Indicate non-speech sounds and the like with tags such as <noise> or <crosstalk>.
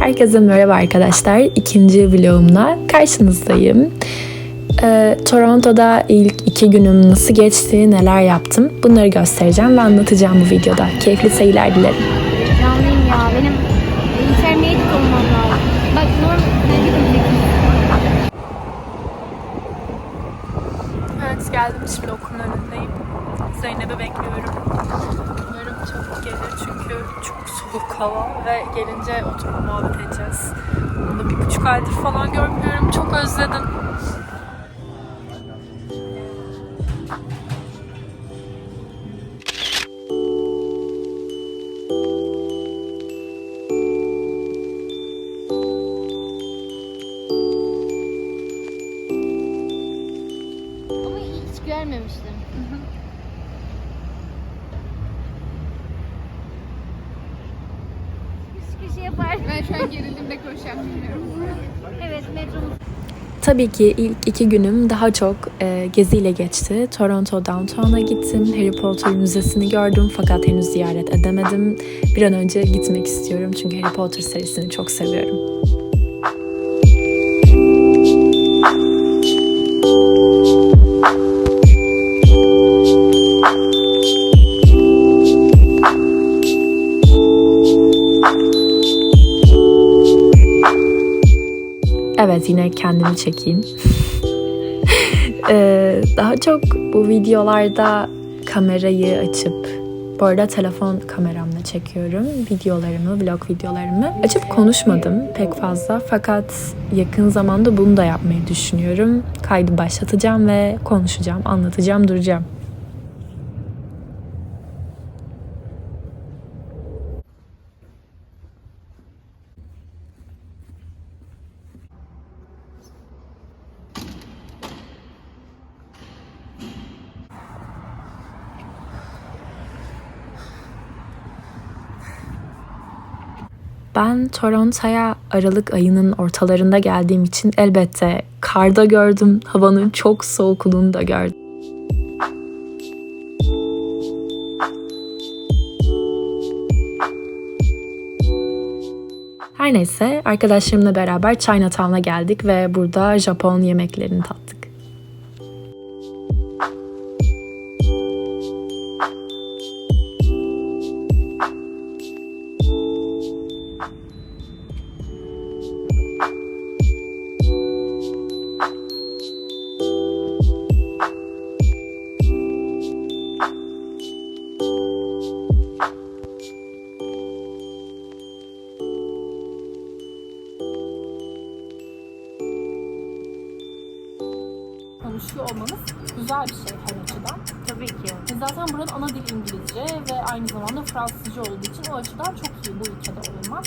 Herkese merhaba arkadaşlar. İkinci vlogumla karşınızdayım. Ee, Toronto'da ilk iki günüm nasıl geçti, neler yaptım bunları göstereceğim ve anlatacağım bu videoda. Keyifli seyirler dilerim. Canlıyım ya. Benim intermediate olmam lazım. Bak norm ne bileyim Evet geldim şimdi okulun önündeyim. Zeynep'i bekliyorum. Çabuk gelir çünkü çok soğuk hava ve gelince oturup muhabbet edeceğiz. Onu bir buçuk aydır falan görmüyorum. Çok özledim. Ama Hiçbir şey yapar. Ben şu an gerildim de koşacağım bilmiyorum. Evet metromuz. Tabii ki ilk iki günüm daha çok e, geziyle geçti. Toronto Downtown'a gittim. Harry Potter Müzesi'ni gördüm fakat henüz ziyaret edemedim. Bir an önce gitmek istiyorum çünkü Harry Potter serisini çok seviyorum. Evet yine kendimi çekeyim. <laughs> Ee, daha çok bu videolarda kamerayı açıp bu arada telefon kameramla çekiyorum videolarımı, vlog videolarımı. Açıp konuşmadım pek fazla fakat yakın zamanda bunu da yapmayı düşünüyorum. Kaydı başlatacağım ve konuşacağım, anlatacağım, duracağım. Ben Toronto'ya Aralık ayının ortalarında geldiğim için elbette karda gördüm. Havanın çok soğukluğunu da gördüm. Her neyse arkadaşlarımla beraber Chinatown'a geldik ve burada Japon yemeklerini tattık. Konuşuyor olmanız güzel bir şey her açıdan. Tabii ki. Zaten buranın ana dili İngilizce ve aynı zamanda Fransızca olduğu için o açıdan çok iyi bu ülkede olmak.